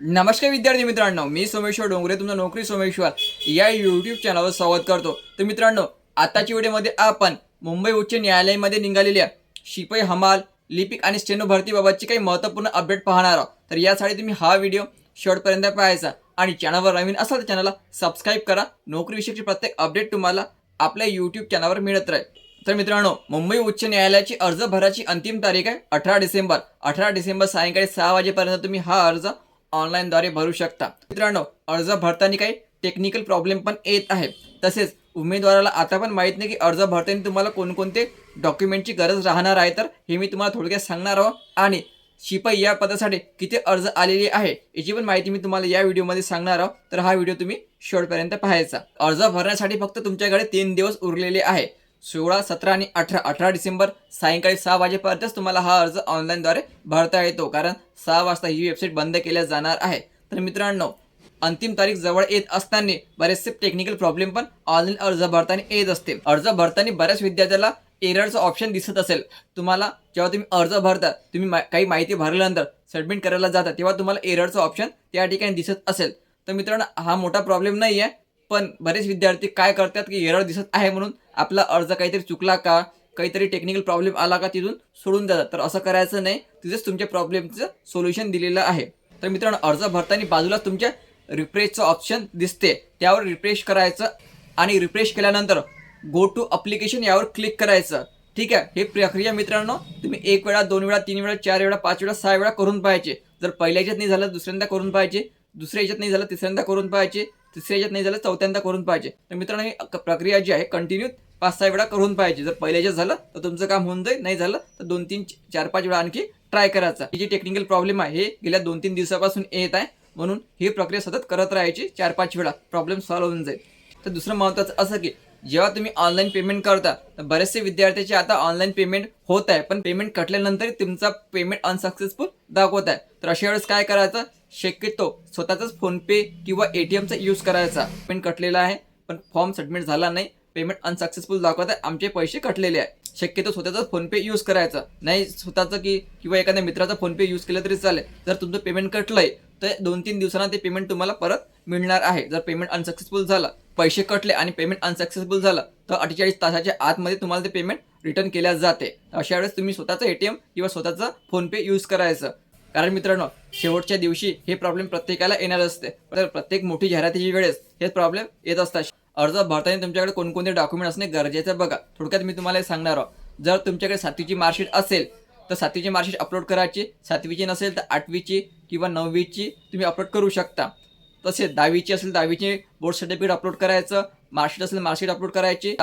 नमस्कार विद्यार्थी मित्रांनो मी सोमेश्वर डोंगरे तुमचं नोकरी सोमेश्वर. या यूट्यूब चॅनलवर स्वागत करतो. तर मित्रांनो आताच्या व्हिडिओमध्ये आपण मुंबई उच्च न्यायालयामध्ये निघालेल्या शिपाई हमाल लिपिक आणि स्टेनो भरतीबाबतची काही महत्त्वपूर्ण अपडेट पाहणार आहोत. तर यासाठी तुम्ही हा व्हिडिओ शेवटपर्यंत पाहायचा आणि चॅनलवर नवीन असाल तर चॅनलला सबस्क्राईब करा. नोकरीविषयीची प्रत्येक अपडेट तुम्हाला आपल्या यूट्यूब चॅनलवर मिळत राहील. तर मित्रांनो मुंबई उच्च न्यायालयाची अर्ज भराची अंतिम तारीख आहे अठरा डिसेंबर. अठरा डिसेंबर सायंकाळी सहा वाजेपर्यंत तुम्ही हा अर्ज ऑनलाईनद्वारे भरू शकता. मित्रांनो अर्ज भरताना काही टेक्निकल प्रॉब्लेम पण येत आहे तसेच उमेदवाराला आता पण माहीत नाही की अर्ज भरताना तुम्हाला कोणकोणते डॉक्युमेंटची गरज राहणार आहे. तर हे मी तुम्हाला थोडक्यात सांगणार आहोत आणि शिपाई या पदासाठी किती अर्ज आलेले आहे याची पण माहिती मी तुम्हाला या व्हिडिओमध्ये सांगणार आहोत तर हा व्हिडिओ तुम्ही शेवटपर्यंत पाहायचा. अर्ज भरण्यासाठी फक्त तुमच्याकडे तीन दिवस उरलेले आहे. सोळा सतरा आणि अठरा अठरा डिसेंबर सायंकाळी सहा वाजेपर्यंतच तुम्हाला हा अर्ज ऑनलाईनद्वारे भरता येतो कारण सहा वाजता ही वेबसाईट बंद केल्या जाणार आहे. तर मित्रांनो अंतिम तारीख जवळ येत असताना बरेचसे टेक्निकल प्रॉब्लेम पण ऑनलाईन अर्ज भरताना येत असते. अर्ज भरताना बऱ्याच विद्यार्थ्याला एररचं ऑप्शन दिसत असेल. तुम्हाला जेव्हा तुम्ही अर्ज भरता तुम्ही मा- काही माहिती भरल्यानंतर सबमिट करायला जाता तेव्हा तुम्हाला एररचं ऑप्शन त्या ठिकाणी दिसत असेल. तर मित्रांनो हा मोठा प्रॉब्लेम नाही आहे पण बरेच विद्यार्थी काय करतात की एरर दिसत आहे म्हणून आपला अर्ज काहीतरी चुकला का काहीतरी टेक्निकल प्रॉब्लेम आला का तिथून सोडून देतात तर असं करायचं नाही. तिथेच तुमच्या प्रॉब्लेमचं सोल्युशन दिलेलं आहे. तर मित्रांनो अर्ज भरताना बाजूला तुमच्या रिफ्रेशचं ऑप्शन दिसते. त्यावर रिफ्रेश करायचं आणि रिफ्रेश केल्यानंतर गो टू अप्लिकेशन यावर क्लिक करायचं. ठीक आहे? हे प्रक्रिया मित्रांनो तुम्ही एक वेळा दोन वेळा तीन वेळा चार वेळा पाच वेळा सहा वेळा करून पाहिजे जर पहिल्या याच्यात नाही झालं दुसऱ्यांदा करून पाहिजे दुसऱ्या याच्यात नाही झालं तिसऱ्यांदा करून पाहिजे तिसऱ्या याच्यात नाही झालं चौथ्यांदा करून पाहिजे. तर मित्रांनो ही क- प्रक्रिया जी आहे कंटिन्यू पाच सहा वेळा करून पाहिजे. जर पहिल्या याच्यात झालं तर तुमचं काम होऊन जाईल. नाही झालं तर दोन तीन चार पाच वेळा आणखी ट्राय करायचा. ही जी टेक्निकल प्रॉब्लेम आहे हे गेल्या दोन तीन दिवसापासून येत आहे. म्हणून ही प्रक्रिया सतत करत राहायची चार पाच वेळा. प्रॉब्लेम सॉल्व्ह होऊन जाईल. तर दुसरं महत्त्वाचं असं की जेव्हा तुम्ही ऑनलाईन पेमेंट करता तर बरेचसे विद्यार्थ्याचे आता ऑनलाईन पेमेंट होत आहे. पण पेमेंट कटल्यानंतर तुमचा पेमेंट अनसक्सेसफुल दाखवत आहे. तर अशा वेळेस काय करायचं? शक्यतो स्वतःचाच फोनपे किंवा ए टी एमचा यूज करायचा. पेमेंट कटलेला आहे पण फॉर्म सबमिट झाला नाही. पेमेंट अनसक्सेसफुल दाखवत आहे आमचे पैसे कटलेले आहे. शक्यतो स्वतःचा फोनपे यूज करायचा. नाही स्वतःचं की किंवा एखाद्या मित्राचा फोनपे यूज केलं तरी चालेल. जर तुमचं पेमेंट कटलंय तर दोन तीन दिवसांना ते पेमेंट तुम्हाला परत मिळणार आहे. जर पेमेंट अनसक्सेसफुल झालं पैसे कटले आणि पेमेंट अनसक्सेसफुल झालं तर अठ्ठेचाळीस तासाच्या आतमध्ये तुम्हाला ते पेमेंट रिटर्न केल्या जाते. अशा वेळेस तुम्ही स्वतःचं एटीएम किंवा स्वतःचा फोनपे यूज करायचं. कारण मित्रांनो शेवटच्या दिवशी हे प्रॉब्लेम प्रत्येकाला येणार असते. तर प्रत्येक मोठी जाहिरातीची वेळेस हे प्रॉब्लेम येत असतात. अर्ज भरताना तुमच्याकडे कोणकोणते डॉक्युमेंट असणे गरजेचं बघा. थोडक्यात मी तुम्हाला सांगणार आहोत. जर तुमच्याकडे सातवीची मार्कशीट असेल तर सातवीची मार्कशीट अपलोड करायची. सातवीची नसेल तर आठवीची किंवा नववीची तुम्ही अपलोड करू शकता. तसेच दहावीची असेल दहावीची बोर्ड सर्टिफिकेट अपलोड करायचं. मार्कशीट असेल मार्कशीट अपलोड करायची.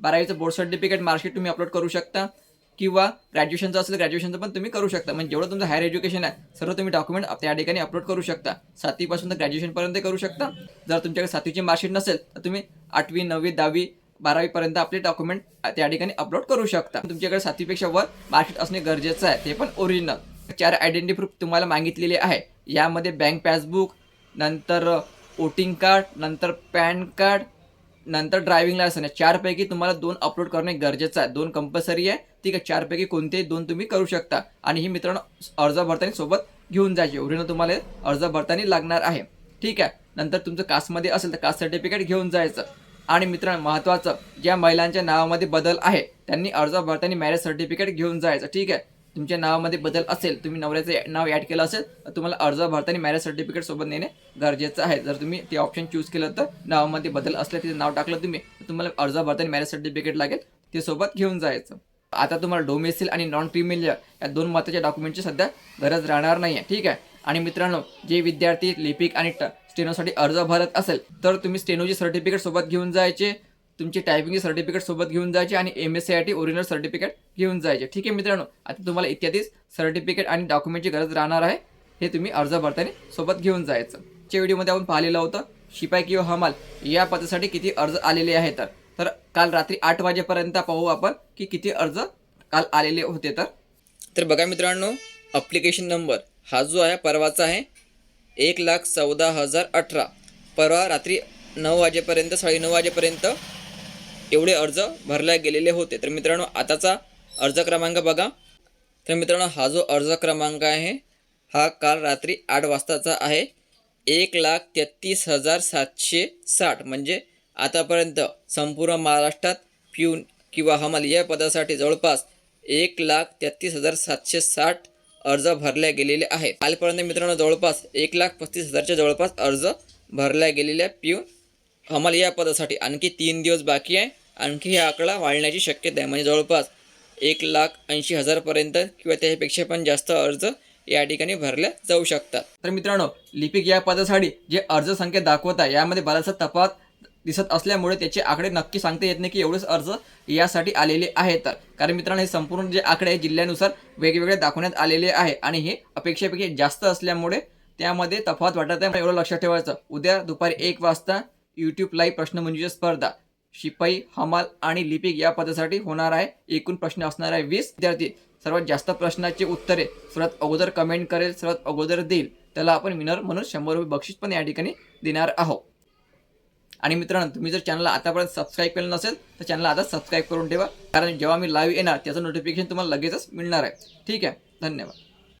बारावीचं बोर्ड सर्टिफिकेट मार्कशीट तुम्ही अपलोड करू शकता. किंवा ग्रॅज्युएशनचं असेल ग्रॅज्युएशनचं पण तुम्ही करू शकता. म्हणजे जेवढं तुमचं हायर एज्युकेशन आहे सर्व तुम्ही डॉक्युमेंट त्या ठिकाणी अपलोड करू शकता. सातवीपासून तर ग्रॅज्युएशनपर्यंत करू शकता. जर तुमच्याकडे सातवीची मार्कशीट नसेल तर तुम्ही आठवी नववी दहावी बारावीपर्यंत आपले डॉक्युमेंट त्या ठिकाणी अपलोड करू शकता. तुमच्याकडे सातवीपेक्षा वर मार्कशीट असणे गरजेचं आहे ते पण ओरिजिनल चार आयडेंटिटी प्रूफ तुम्हाला मागितलेले आहे. यामध्ये बँक पासबुक नंतर वोटिंग कार्ड नंतर पॅन कार्ड नंतर ड्रायव्हिंग लायसन आहे. चारपैकी तुम्हाला दोन अपलोड करणे गरजेचं आहे. दोन कंपल्सरी आहे. ठीक आहे चारपैकी कोणतेही दोन तुम्ही करू शकता. आणि ही मित्रांनो अर्ज भरताना सोबत घेऊन जायचे. ओरिजिनल तुम्हाला अर्ज भरताना लागणार आहे. ठीक आहे नंतर तुमचं कास्टमध्ये असेल तर कास्ट सर्टिफिकेट घेऊन जायचं. आणि मित्रांनो महत्त्वाचं ज्या महिलांच्या नावामध्ये बदल आहे त्यांनी अर्ज भरताना मॅरेज सर्टिफिकेट घेऊन जायचं. ठीक आहे तुमच्या नावामध्ये बदल असेल तुम्ही नवऱ्याचं नाव ॲड केलं असेल तर तुम्हाला अर्ज भरताना मॅरेज सर्टिफिकेट सोबत नेणे गरजेचं आहे. जर तुम्ही ते ऑप्शन चूज केलं तर नावामध्ये बदल असलं तिथे नाव टाकलं तुम्ही तर तुम्हाला अर्ज भरताना मॅरेज सर्टिफिकेट लागेल ते सोबत घेऊन जायचं. आता तुम्हाला डोमेसिल आणि नॉन क्रिमिनल या दोन महत्त्वाच्या डॉक्युमेंटची सध्या गरज राहणार नाही आहे ठीक आहे? आणि मित्रांनो जे विद्यार्थी लिपिक आणि ट स्टेनोसाठी अर्ज भरत असेल तर तुम्ही स्टेनोची सर्टिफिकेट सोबत घेऊन जायचे तुमची टायपिंगची सर्टिफिकेट सोबत घेऊन जायचे आणि M S C I T original certificate घेऊन जायचे. ठीक आहे मित्रांनो? आता तुम्हाला इत्यादी सर्टिफिकेट आणि डॉक्युमेंटची गरज राहणार आहे हे तुम्ही अर्ज भरताना सोबत घेऊन जायचं. च्या व्हिडिओमध्ये आपण पाहिलेलं होतं शिपाई किंवा हमाल या पदासाठी किती अर्ज आलेले आहेत तर. तर काल रात्री आठ वाजेपर्यंत पाहू आपण की किती अर्ज काल आलेले होते तर. तर बघा मित्रांनो अप्लिकेशन नंबर हा जो आहे परवाचा आहे. एक लाख चौदा हजार अठरा. परवा रात्री नऊ वाजेपर्यंत साडेनऊ वाजेपर्यंत एवढे अर्ज भरले गेलेले होते. तर मित्रांनो आताचा अर्ज क्रमांक बघा. तर मित्रांनो हा जो अर्ज क्रमांक आहे हा काल रात्री आठ वाजताचा आहे. एक लाख तेहतीस हजार सातशे साठ. म्हणजे आतापर्यंत संपूर्ण महाराष्ट्रात पिऊन किंवा हमाल या पदासाठी जवळपास एक लाख तेहतीस हजार सातशे साठ अर्ज भरल्या गेलेले आहेत. कालपर्यंत मित्रांनो जवळपास एक लाख पस्तीस हजारच्या जवळपास अर्ज भरल्या गेलेल्या पिऊन हमाल या पदासाठी आणखी तीन दिवस बाकी आहे. आणखी हा आकडा वाढण्याची शक्यता आहे. म्हणजे जवळपास एक लाख ऐंशी हजारपर्यंत किंवा त्यापेक्षा पण जास्त अर्ज या ठिकाणी भरल्या जाऊ शकतात. तर मित्रांनो लिपिक या पदासाठी जे अर्ज संख्या दाखवत आहे यामध्ये बराचसा तपास दिसत असल्यामुळे त्याचे आकडे नक्की सांगता येत नाही की एवढेच अर्ज यासाठी आलेले आहेत कारण मित्रांनो हे संपूर्ण जे आकडे आहे जिल्ह्यानुसार वेगवेगळे दाखवण्यात आलेले आहे आणि हे अपेक्षेपेक्षा जास्त असल्यामुळे त्यामध्ये तफावत वाटत आहे. एवढं लक्षात ठेवायचं. उद्या दुपारी एक वाजता यूट्यूब लाईव्ह प्रश्नमंजुषा स्पर्धा शिपाई हमाल आणि लिपिक या पदासाठी होणार आहे. एकूण प्रश्न असणार आहे वीस विद्यार्थी. सर्वात जास्त प्रश्नाची उत्तरे सर्वात अगोदर कमेंट करेल सर्वात अगोदर देईल. त्याला आपण विनर म्हणून शंभर रुपये बक्षीस पण या ठिकाणी देणार आहोत. आणि मित्रांनो तुम्ही जर चॅनलला आतापर्यंत सबस्क्राईब केलं नसेल तर चॅनलला आता सबस्क्राईब करून ठेवा. कारण जेव्हा मी लाईव्ह येणार त्याचं नोटिफिकेशन तुम्हाला लगेचच मिळणार आहे. ठीक आहे? धन्यवाद.